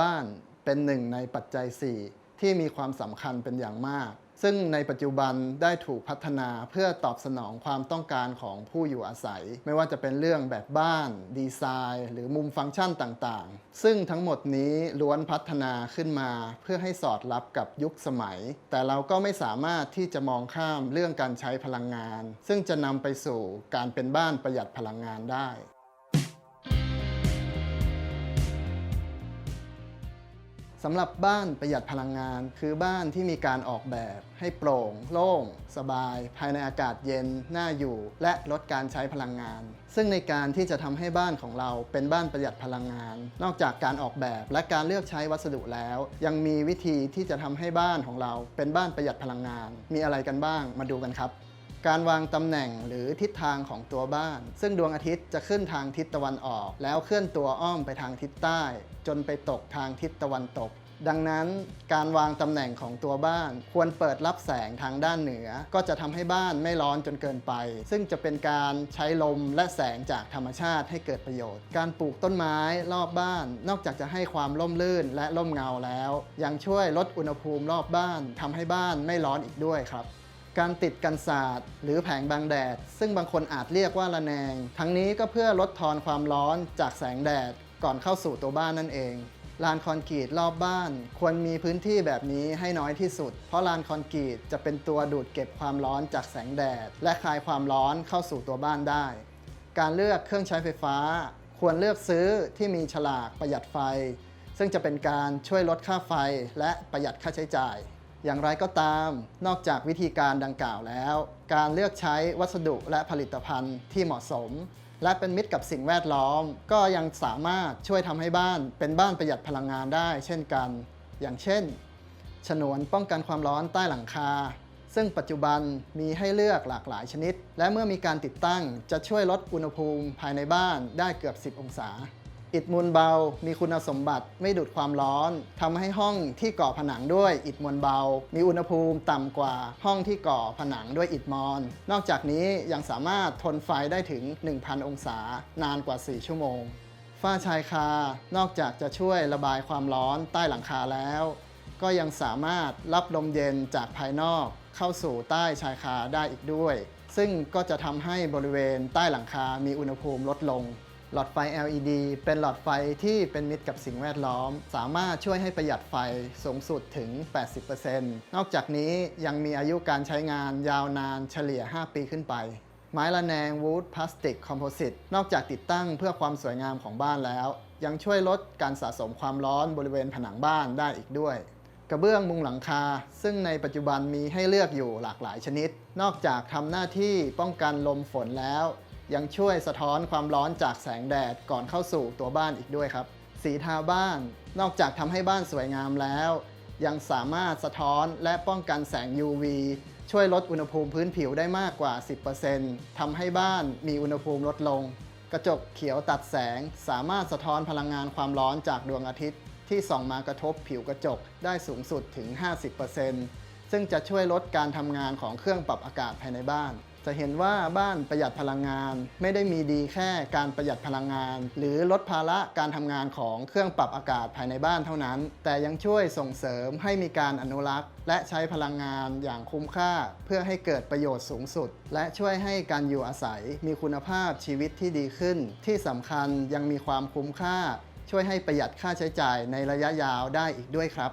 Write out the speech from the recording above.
บ้านเป็นหนึ่งในปัจจัย 4 ที่มีความสำคัญเป็นอย่างมาก ซึ่งในปัจจุบันได้ถูกพัฒนาเพื่อตอบสนองความต้องการของผู้อยู่อาศัย ไม่ว่าจะเป็นเรื่องแบบบ้าน ดีไซน์ หรือมุมฟังก์ชันต่างๆ ซึ่งทั้งหมดนี้ล้วนพัฒนาขึ้นมา เพื่อให้สอดรับกับยุคสมัย แต่เราก็ไม่สามารถที่จะมองข้ามเรื่องการใช้พลังงาน ซึ่งจะนำไปสู่การเป็นบ้านประหยัดพลังงานได้ สำหรับบ้านประหยัดพลังงาน คือบ้านที่มีการออกแบบให้โปร่ง โล่ง สบาย ภายในอากาศเย็น น่าอยู่ และลดการใช้พลังงาน ซึ่งในการที่จะทำให้บ้านของเราเป็นบ้านประหยัดพลังงาน นอกจากการออกแบบและการเลือกใช้วัสดุแล้ว ยังมีวิธีที่จะทำให้บ้านของเราเป็นบ้านประหยัดพลังงาน มีอะไรกันบ้างมาดูกันครับ การวางตำแหน่งหรือทิศทางของตัวบ้าน ซึ่งดวงอาทิตย์จะขึ้นทางทิศตะวันออก แล้วเคลื่อนตัวอ้อมไปทางทิศใต้ จนไปตกทางทิศตะวันตก ดังนั้นการวางตำแหน่งของตัวบ้านควรเปิดรับแสงทางด้านเหนือ ก็จะทำให้บ้านไม่ร้อนจนเกินไป ซึ่งจะเป็นการใช้ลมและแสงจากธรรมชาติให้เกิดประโยชน์ การปลูกต้นไม้รอบบ้าน นอกจากจะให้ความร่มรื่นและร่มเงาแล้ว ยังช่วยลดอุณหภูมิรอบบ้านทำให้บ้านไม่ร้อนอีกด้วยครับ การติดกันศาสตร์ หรือแผงบังแดด ซึ่งบางคนอาจเรียกว่าระแนง ทั้งนี้ก็เพื่อลดทอนความร้อนจากแสงแดดก่อนเข้าสู่ตัวบ้านนั่นเองลานคอนกรีตรอบบ้าน ควรมีพื้นที่แบบนี้ให้น้อยที่สุด เพราะลานคอนกรีตจะเป็นตัวดูดเก็บความร้อนจากแสงแดด และคลายความร้อนเข้าสู่ตัวบ้านได้ การเลือกเครื่องใช้ไฟฟ้า ควรเลือกซื้อที่มีฉลากประหยัดไฟ ซึ่งจะเป็นการช่วยลดค่าไฟและประหยัดค่าใช้จ่าย อย่างไรก็ตาม นอกจากวิธีการดังกล่าวแล้ว การเลือกใช้วัสดุและผลิตภัณฑ์ที่เหมาะสม และเป็นมิตรกับสิ่งแวดล้อม ก็ยังสามารถช่วยทำให้บ้านเป็นบ้านประหยัดพลังงานได้ เช่นกัน อย่างเช่น ฉนวนป้องกันความร้อนใต้หลังคา ซึ่งปัจจุบันมีให้เลือกหลากหลายชนิด และเมื่อมีการติดตั้งจะช่วยลดอุณหภูมิภายในบ้านได้เกือบ 10 องศา อิฐมวลเบา มีคุณสมบัติไม่ดูดความร้อนทำให้ห้องที่ก่อผนังด้วยอิฐมวลเบา มีอุณหภูมิต่ำกว่าห้องที่ก่อผนังด้วยอิฐมอน นอกจากนี้ยังสามารถทนไฟได้ถึง 1,000 องศานานกว่า 4 ชั่วโมง ฝ้าชายคา นอกจากจะช่วยระบายความร้อนใต้หลังคาแล้ว ก็ยังสามารถรับลมเย็นจากภายนอกเข้าสู่ใต้ชายคาได้อีกด้วย ซึ่งก็จะทำให้บริเวณใต้หลังคา มีอุณหภูมิลดลง หลอดไฟ LED เป็นหลอดไฟที่เป็นมิตรกับสิ่งแวดล้อม สามารถช่วยให้ประหยัดไฟสูงสุดถึง 80%นอกจากนี้ยังมีอายุการใช้งานยาวนานเฉลี่ย 5 ปีขึ้นไป ไม้ระแนงวูดพลาสติกคอมโพสิตนอกจากติดตั้งเพื่อความสวยงามของบ้านแล้ว ยังช่วยลดการสะสมความร้อนบริเวณผนังบ้านได้อีกด้วยกระเบื้องมุงหลังคา ซึ่งในปัจจุบันมีให้เลือกอยู่หลากหลายชนิด นอกจากทำหน้าที่ป้องกันลมฝนแล้ว ยังช่วยสะท้อนความร้อนจากแสงแดดก่อนเข้าสู่ตัวบ้านอีกด้วยครับ สีทาบ้านนอกจากทำให้บ้านสวยงามแล้ว ยังสามารถสะท้อนและป้องกันแสง UV ช่วยลดอุณหภูมิพื้นผิวได้มากกว่า 10%ทำให้บ้านมีอุณหภูมิลดลง กระจกเขียวตัดแสงสามารถสะท้อนพลังงานความร้อนจากดวงอาทิตย์ ที่ส่องมากระทบผิวกระจกได้สูงสุดถึง 50%ซึ่งจะช่วยลดการทำงานของเครื่องปรับอากาศภายในบ้าน จะเห็นว่าบ้านประหยัดพลังงาน ไม่ได้มีดีแค่การประหยัดพลังงาน หรือลดภาระการทำงานของเครื่องปรับอากาศภายในบ้านเท่านั้น แต่ยังช่วยส่งเสริมให้มีการอนุรักษ์ และใช้พลังงานอย่างคุ้มค่า เพื่อให้เกิดประโยชน์สูงสุด และช่วยให้การอยู่อาศัยมีคุณภาพชีวิตที่ดีขึ้น ที่สำคัญยังมีความคุ้มค่า ช่วยให้ประหยัดค่าใช้จ่ายในระยะยาวได้อีกด้วยครับ